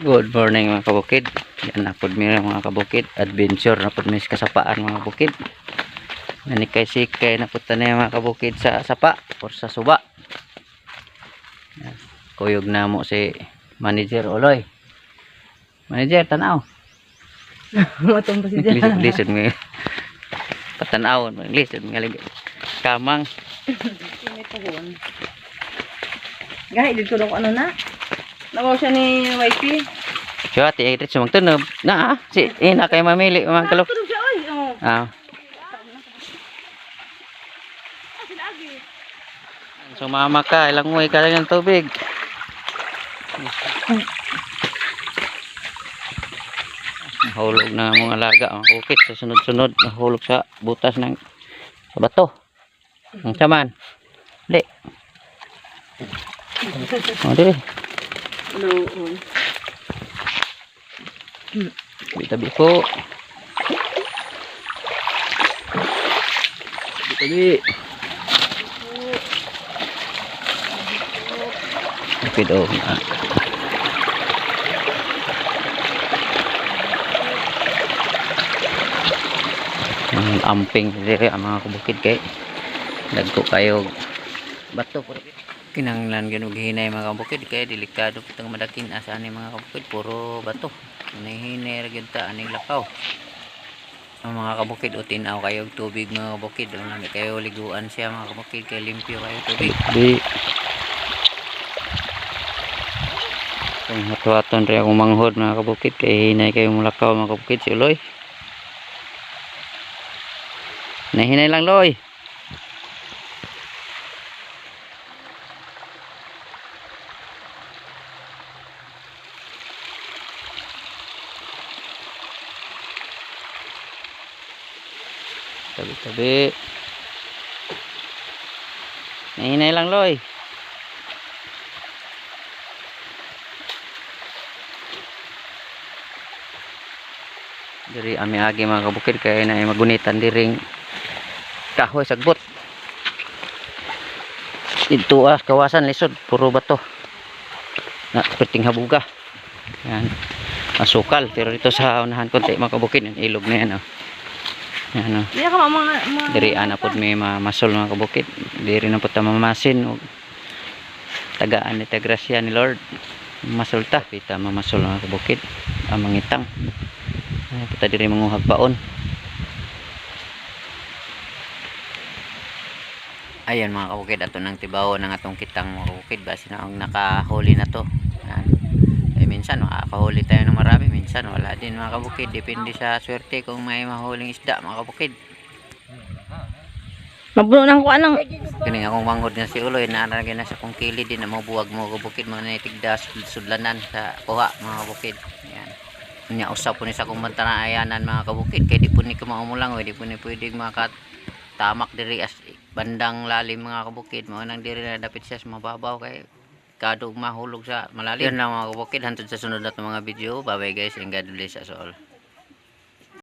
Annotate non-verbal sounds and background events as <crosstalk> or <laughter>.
Good morning mga kabukid. Yan na pod mi mga kabukid. Adventure na pod mi sa kasapaan mga kabukid. Nanikay sikay na pod tanay mga kabukid sa sapa or sa suba. Yan. Kuyog na mo si Manager Oloy. Manager, tanaw. <laughs> Matong pa si Lisod, lisod mo. Patanawon, lisod mo. Kamang. May puhon. Gahi, dito ko ano na. Nawaw siya ni YP. Siya, ati, ay, sa magtunob. Na, ah, si, eh, na kayo mamili, mga kalok. Tulog siya, oy. Oh. Ah. Sumama ka, ilang umuwi ka lang ng tubig. Nahulog na mga alaga, mga kukit sa sunod-sunod. Nahulog sa butas ng sa bato. Ang saman. Di. O, di. Oh. Tabi-tabi po. Tabi-tabi. Tapid o. Ah. Ang amping diri ang mga kabukid kay dagko kayo bato po kinanglan ganug hinay mga kabukid kay delikado pitong madakin asa ni mga kabukid puro bato Nahinay ra gyud ta aning lakaw. Ang mga kabukid o tinaw kayo tubig mga kabukid. Ang kayo liguan siya mga kabukid kay limpyo kayo tubig. Di. Kung hatuaton rin akong manghod mga kabukid kay hinay kayo mulakaw mga kabukid si Uloy. Nahinay lang Loy. Tabi-tabi. Nahinay lang, Loy. Diri ami agi mga kabukid kaya na magunitan diring kahoy sagbot. Ito ah, kawasan lisod, puro bato. Na perting habuga. Yan. Masukal pero dito sa unahan konti mga kabukid, yung ilog na yan oh. Yan oh. Di ka mga mga Diri ana pod may mamasol mga kabukid. Diri na pod ta mamasin og tagaan ni Tagrasya ni Lord. Masulta kita mamasol mga kabukid. Ang mangitang. Ay kita diri manguhag paon. Ayan mga kabukid ato nang tibaw ng atong kitang mga kabukid base na ang nakahuli na to. Yan. Minsan makakahuli tayo ng marami, minsan wala din mga kabukid. Depende sa swerte kung may mahuling isda mga kabukid. Mabuno nang kuan nang Kini akong manghod na si Uloy na naragay na sa kong kilid din na mga buwag mo kabukid mga naitigda sud- sudlanan sa kuha mga kabukid. Yan. Nya usap po ni sa kong bantana ayanan mga kabukid kay di po ni kumaumulang di po ni pwedeng makat tamak diri as bandang lalim mga kabukid mo nang diri na dapit siya sa mababaw kay kadug mahulog sa malalim. Lang mga kabukid hantod sa sunod na mga video. Bye bye guys and God bless us all.